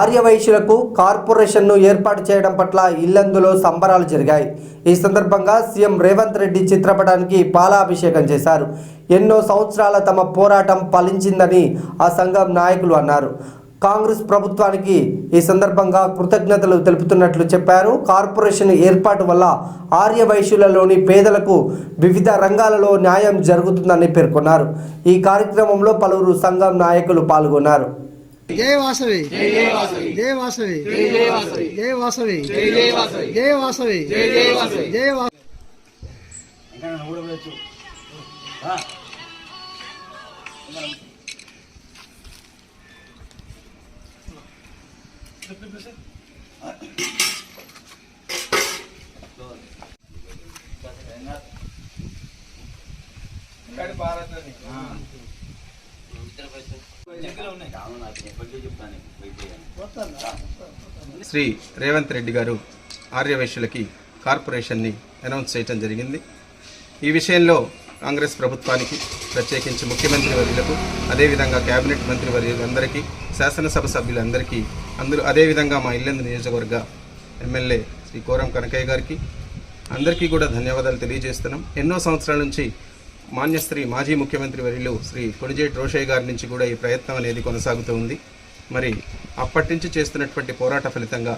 ఆర్యవైశ్యులకు కార్పొరేషన్ను ఏర్పాటు చేయడం పట్ల ఇల్లందులో సంబరాలు జరిగాయి. ఈ సందర్భంగా సీఎం రేవంత్ రెడ్డి చిత్రపటానికి పాలాభిషేకం చేశారు. ఎన్నో సంవత్సరాల తమ పోరాటం ఫలించిందని ఆ సంఘం నాయకులు అన్నారు. కాంగ్రెస్ ప్రభుత్వానికి ఈ సందర్భంగా కృతజ్ఞతలు తెలుపుతున్నట్లు చెప్పారు. కార్పొరేషన్ ఏర్పాటు వల్ల ఆర్య వైశ్యులలోని పేదలకు వివిధ రంగాలలో న్యాయం జరుగుతుందని పేర్కొన్నారు. ఈ కార్యక్రమంలో పలువురు సంఘం నాయకులు పాల్గొన్నారు. జై వాసవి. జై వాసవి. జై వాసవి. జై వాసవి. జై వాసవి. జై వాసవి. శ్రీ రేవంత్ రెడ్డి గారు ఆర్యవైశ్యులకి కార్పొరేషన్ని అనౌన్స్ చేయడం జరిగింది. ఈ విషయంలో కాంగ్రెస్ ప్రభుత్వానికి ప్రత్యేకించి ముఖ్యమంత్రి వర్యులకు అదేవిధంగా కేబినెట్ మంత్రి వర్యులందరికీ శాసనసభ సభ్యులందరికీ అందరూ అదేవిధంగా మా ఇల్లెందు నియోజకవర్గ ఎమ్మెల్యే శ్రీ కోరం కనకయ్య గారికి అందరికీ కూడా ధన్యవాదాలు తెలియజేస్తున్నాం. ఎన్నో సంవత్సరాల నుంచి మాన్యశ్రీ మాజీ ముఖ్యమంత్రి వర్యులు శ్రీ కొణిజేటి రోషయ్య గారి నుంచి కూడా ఈ ప్రయత్నం అనేది కొనసాగుతూ ఉంది. మరి అప్పటి నుంచి చేస్తున్నటువంటి పోరాట ఫలితంగా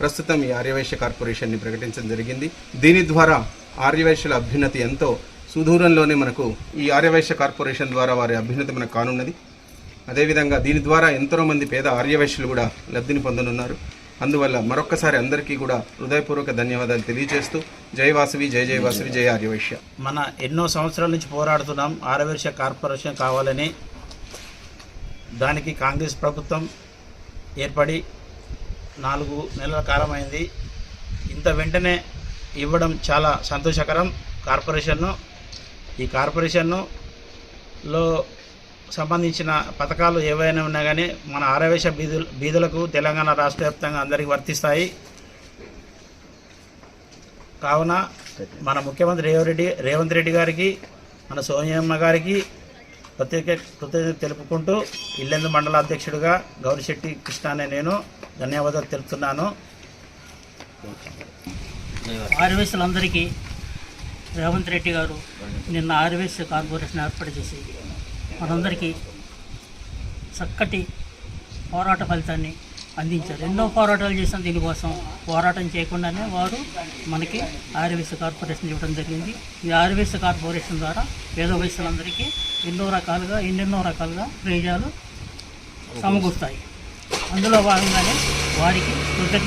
ప్రస్తుతం ఈ ఆర్యవైశ్య కార్పొరేషన్ని ప్రకటించడం జరిగింది. దీని ద్వారా ఆర్యవైశ్యుల అభ్యున్నతి ఎంతో సుదూరంలోనే మనకు ఈ ఆర్యవైశ్య కార్పొరేషన్ ద్వారా వారి అభ్యున్నతి మనకు కానున్నది. అదేవిధంగా దీని ద్వారా ఎంతో మంది పేద ఆర్యవైశ్యులు కూడా లబ్ధిని పొందనున్నారు. అందువల్ల మరొక్కసారి అందరికీ కూడా హృదయపూర్వక ధన్యవాదాలు తెలియజేస్తూ జై వాసవి జై జై వాసవి జై ఆర్యవైశ్య. మన ఎన్నో సంవత్సరాల నుంచి పోరాడుతున్నాం. ఆరవర్ష కార్పొరేషన్ కావాలని దానికి కాంగ్రెస్ ప్రభుత్వం ఏర్పడి నాలుగు నెలల కాలమైంది. ఇంత వెంటనే ఇవ్వడం చాలా సంతోషకరం. కార్పొరేషన్ను ఈ కార్పొరేషన్నులో సంబంధించిన పథకాలు ఏవైనా ఉన్నా కానీ మన ఆరవేశ బీదులు బీదులకు తెలంగాణ రాష్ట్ర వ్యాప్తంగా అందరికీ వర్తిస్తాయి. కావున మన ముఖ్యమంత్రి రేవంత్ రెడ్డి రేవంత్ రెడ్డి గారికి మన సోనియమ్మ గారికి ప్రత్యేక కృతజ్ఞత తెలుపుకుంటూ ఇల్లెందు మండల అధ్యక్షుడిగా గౌరిశెట్టి కృష్ణ అనే నేను ధన్యవాదాలు తెలుపుతున్నాను. ఆర్యవేశులందరికీ రేవంత్ రెడ్డి గారు నిన్న ఆర్యవేశ కార్పొరేషన్ ఏర్పాటు చేసి మనందరికీ చక్కటి పోరాట ఫలితాన్ని అందించారు. ఎన్నో పోరాటాలు చేసిన దీనికోసం పోరాటం చేయకుండానే వారు మనకి ఆర్యవేశ కార్పొరేషన్ ఇవ్వడం జరిగింది. ఈ ఆర్యవేశ కార్పొరేషన్ ద్వారా పేద వయసులందరికీ ఎన్నో రకాలుగా ఎన్నెన్నో రకాలుగా ప్రయోజనాలు సమకూరుతాయి. అందులో భాగంగానే వారికి కృతజ్ఞత